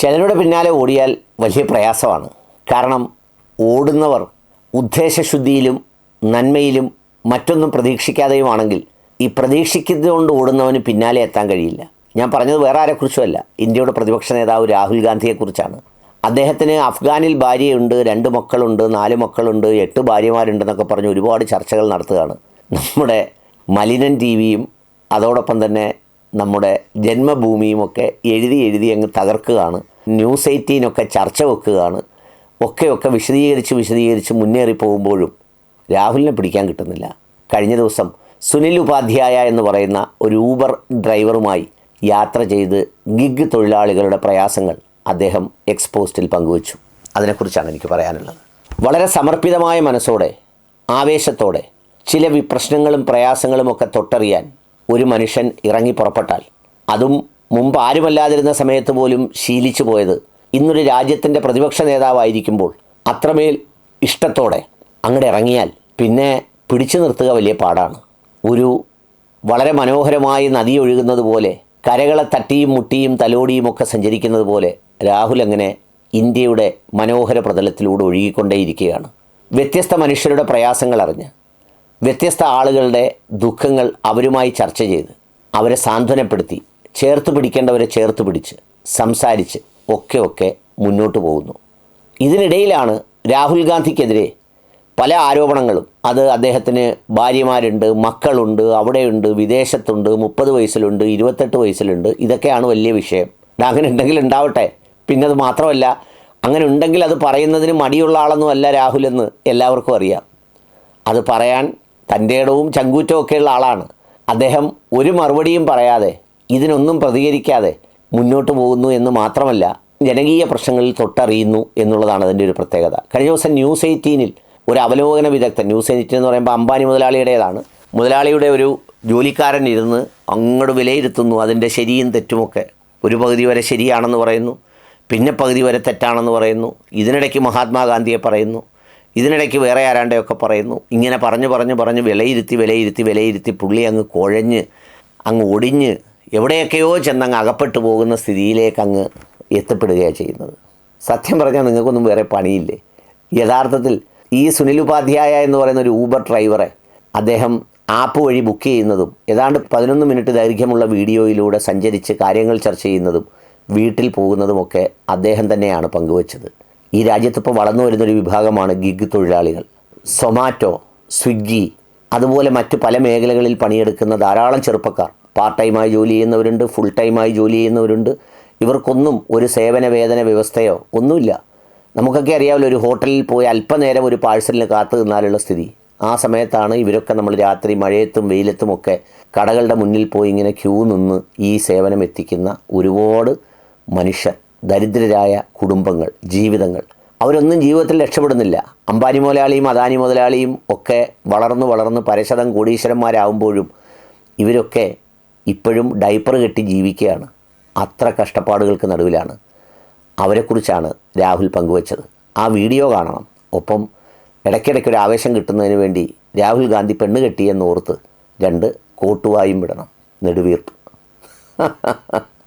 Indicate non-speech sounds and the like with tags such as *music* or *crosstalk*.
ചിലരുടെ പിന്നാലെ ഓടിയാൽ വലിയ പ്രയാസമാണ്. കാരണം ഓടുന്നവർ ഉദ്ദേശശുദ്ധിയിലും നന്മയിലും മറ്റൊന്നും പ്രതീക്ഷിക്കാതെയുമാണെങ്കിൽ ഈ പ്രതീക്ഷിക്കുന്നതുകൊണ്ട് ഓടുന്നവന് പിന്നാലെ എത്താൻ കഴിയില്ല. ഞാൻ പറഞ്ഞത് വേറെ ആരെക്കുറിച്ചുമല്ല ഇന്ത്യയുടെ പ്രതിപക്ഷ നേതാവ് രാഹുൽ ഗാന്ധിയെക്കുറിച്ചാണ്. അദ്ദേഹത്തിന് അഫ്ഗാനിൽ ഭാര്യയുണ്ട് രണ്ട് മക്കളുണ്ട് നാല് മക്കളുണ്ട് എട്ട് ഭാര്യമാരുണ്ടെന്നൊക്കെ പറഞ്ഞ് ഒരുപാട് ചർച്ചകൾ നടത്തുകയാണ്. നമ്മുടെ മലിനൻ ടി വിയും അതോടൊപ്പം തന്നെ നമ്മുടെ ജന്മഭൂമിയുമൊക്കെ എഴുതി എഴുതി അങ്ങ് തകർക്കുകയാണ്. ന്യൂസ് എയ്റ്റീനൊക്കെ ചർച്ച വെക്കുകയാണ്. ഒക്കെ ഒക്കെ വിശദീകരിച്ച് വിശദീകരിച്ച് മുന്നേറി പോകുമ്പോഴും രാഹുലിനെ പിടിക്കാൻ കിട്ടുന്നില്ല. കഴിഞ്ഞ ദിവസം സുനിൽ ഉപാധ്യായ എന്ന് പറയുന്ന ഒരു ഊബർ ഡ്രൈവറുമായി യാത്ര ചെയ്ത് ഗിഗ് തൊഴിലാളികളുടെ പ്രയാസങ്ങൾ അദ്ദേഹം എക്സ്പോസ്റ്റിൽ പങ്കുവച്ചു. അതിനെക്കുറിച്ചാണ് എനിക്ക് പറയാനുള്ളത്. വളരെ സമർപ്പിതമായ മനസ്സോടെ ആവേശത്തോടെ ചില വിപ്രശ്നങ്ങളും പ്രശ്നങ്ങളും പ്രയാസങ്ങളും ഒക്കെ തൊട്ടറിയാൻ ഒരു മനുഷ്യൻ ഇറങ്ങി പുറപ്പെട്ടാൽ അതും മുമ്പ് ആരുമല്ലാതിരുന്ന സമയത്ത് പോലും ശീലിച്ചു പോയത് ഇന്നൊരു രാജ്യത്തിന്റെ പ്രതിപക്ഷ നേതാവായിരിക്കുമ്പോൾ അത്രമേൽ ഇഷ്ടത്തോടെ അങ്ങോട്ട് ഇറങ്ങിയാൽ പിന്നെ പിടിച്ചു നിർത്തുക വലിയ പാടാണ്. ഒരു വളരെ മനോഹരമായി നദി ഒഴുകുന്നത് പോലെ കരകളെ തട്ടിയും മുട്ടിയും തലോടിയും ഒക്കെ സഞ്ചരിക്കുന്നത് പോലെ രാഹുൽ അങ്ങനെ ഇന്ത്യയുടെ മനോഹര പ്രതലത്തിലൂടെ ഒഴുകിക്കൊണ്ടേയിരിക്കുകയാണ്. വ്യത്യസ്ത മനുഷ്യരുടെ പ്രയാസങ്ങൾ അറിഞ്ഞ് വ്യത്യസ്ത ആളുകളുടെ ദുഃഖങ്ങൾ അവരുമായി ചർച്ച ചെയ്ത് അവരെ സാന്ത്വനപ്പെടുത്തി ചേർത്ത് പിടിക്കേണ്ടവരെ ചേർത്ത് പിടിച്ച് സംസാരിച്ച് ഒക്കെ ഒക്കെ മുന്നോട്ട് പോകുന്നു. ഇതിനിടയിലാണ് രാഹുൽ ഗാന്ധിക്കെതിരെ പല ആരോപണങ്ങളും. അത് അദ്ദേഹത്തിന് ഭാര്യമാരുണ്ട് മക്കളുണ്ട് അവിടെയുണ്ട് വിദേശത്തുണ്ട് മുപ്പത് വയസ്സിലുണ്ട് ഇരുപത്തെട്ട് വയസ്സിലുണ്ട്. ഇതൊക്കെയാണ് വലിയ വിഷയം. അങ്ങനെ ഉണ്ടെങ്കിൽ ഉണ്ടാവട്ടെ. പിന്നെ അത് മാത്രമല്ല അങ്ങനെ ഉണ്ടെങ്കിൽ അത് പറയുന്നതിന് മടിയുള്ള ആളൊന്നും അല്ല രാഹുലെന്ന് എല്ലാവർക്കും അറിയാം. അത് പറയാൻ തന്റെ ഇടവും ചങ്കൂറ്റവും ഒക്കെയുള്ള ആളാണ്. അദ്ദേഹം ഒരു മറുപടിയും പറയാതെ ഇതിനൊന്നും പ്രതികരിക്കാതെ മുന്നോട്ട് പോകുന്നു എന്ന് മാത്രമല്ല ജനകീയ പ്രശ്നങ്ങളിൽ തൊട്ടറിയുന്നു എന്നുള്ളതാണ് അതിന്റെ ഒരു പ്രത്യേകത. കഴിഞ്ഞ ദിവസം ന്യൂസ് എയ്റ്റീനിൽ ഒരു അവലോകന വിദഗ്ധൻ ന്യൂസ് എയ്റ്റീൻ എന്ന് പറയുമ്പോൾ അംബാനി മുതലാളിയുടേതാണ്. മുതലാളിയുടെ ഒരു ജോലിക്കാരൻ ഇരുന്ന് അങ്ങോട്ട് വിലയിരുത്തുന്നു അതിന്റെ ശരിയും തെറ്റുമൊക്കെ ഒരു പകുതി വരെ ശരിയാണെന്ന് പറയുന്നു പിന്നെ പകുതി വരെ തെറ്റാണെന്ന് പറയുന്നു ഇതിനിടയ്ക്ക് മഹാത്മാഗാന്ധിയെ പറയുന്നു ഇതിനിടയ്ക്ക് വേറെ ആരാണ്ടെയൊക്കെ പറയുന്നു. ഇങ്ങനെ പറഞ്ഞു പറഞ്ഞു പറഞ്ഞ് വിലയിരുത്തി വിലയിരുത്തി വിലയിരുത്തി പുള്ളി അങ്ങ് കുഴഞ്ഞ് അങ്ങ് ഒടിഞ്ഞ് എവിടെയൊക്കെയോ ചെന്നങ്ങ് അകപ്പെട്ടു പോകുന്ന സ്ഥിതിയിലേക്ക് അങ്ങ് എത്തപ്പെടുകയാണ് ചെയ്യുന്നത്. സത്യം പറഞ്ഞാൽ നിങ്ങൾക്കൊന്നും വേറെ പണിയില്ലേ? യഥാർത്ഥത്തിൽ ഈ സുനിൽ ഉപാധ്യായ എന്ന് പറയുന്ന ഒരു ഊബർ ഡ്രൈവറെ അദ്ദേഹം ആപ്പ് വഴി ബുക്ക് ചെയ്യുന്നതും ഏതാണ്ട് പതിനൊന്ന് മിനിറ്റ് ദൈർഘ്യമുള്ള വീഡിയോയിലൂടെ സഞ്ചരിച്ച് കാര്യങ്ങൾ ചർച്ച ചെയ്യുന്നതും വീട്ടിൽ പോകുന്നതുമൊക്കെ അദ്ദേഹം തന്നെയാണ് പങ്കുവച്ചത്. ഈ രാജ്യത്തിപ്പോൾ വളർന്നു വരുന്നൊരു വിഭാഗമാണ് ഗിഗ് തൊഴിലാളികൾ. സൊമാറ്റോ സ്വിഗ്ഗി അതുപോലെ മറ്റു പല മേഖലകളിൽ പണിയെടുക്കുന്ന ധാരാളം ചെറുപ്പക്കാർ. പാർട്ട് ടൈമായി ജോലി ചെയ്യുന്നവരുണ്ട് ഫുൾ ടൈമായി ജോലി ചെയ്യുന്നവരുണ്ട്. ഇവർക്കൊന്നും ഒരു സേവന വേതന വ്യവസ്ഥയോ ഒന്നുമില്ല. നമുക്കൊക്കെ അറിയാമല്ലോ ഒരു ഹോട്ടലിൽ പോയി അല്പനേരം ഒരു പാഴ്സലിന് കാത്തു നിന്നാലുള്ള സ്ഥിതി. ആ സമയത്താണ് ഇവരൊക്കെ നമ്മൾ രാത്രി മഴയത്തും വെയിലത്തും ഒക്കെ കടകളുടെ മുന്നിൽ പോയി ഇങ്ങനെ ക്യൂ നിന്ന് ഈ സേവനം എത്തിക്കുന്ന ഒരുപാട് മനുഷ്യർ ദരിദ്രരായ കുടുംബങ്ങൾ ജീവിതങ്ങൾ. അവരൊന്നും ജീവിതത്തിൽ രക്ഷപ്പെടുന്നില്ല. അംബാനി മുതലാളിയും അദാനി മുതലാളിയും ഒക്കെ വളർന്നു വളർന്ന് പരശതം കോടീശ്വരന്മാരാകുമ്പോഴും ഇവരൊക്കെ ഇപ്പോഴും ഡൈപ്പർ കെട്ടി ജീവിക്കുകയാണ്. അത്ര കഷ്ടപ്പാടുകൾക്ക് നടുവിലാണ്. അവരെക്കുറിച്ചാണ് രാഹുൽ പങ്കുവച്ചത്. ആ വീഡിയോ കാണണം. ഒപ്പം ഇടയ്ക്കിടയ്ക്ക് ഒരു ആവേശം കിട്ടുന്നതിന് വേണ്ടി രാഹുൽ ഗാന്ധി പെണ്ണ് കെട്ടിയെന്ന് ഓർത്ത് രണ്ട് കോട്ടുവായും വിടണം. നെടുവീർപ്പ്. *laughs*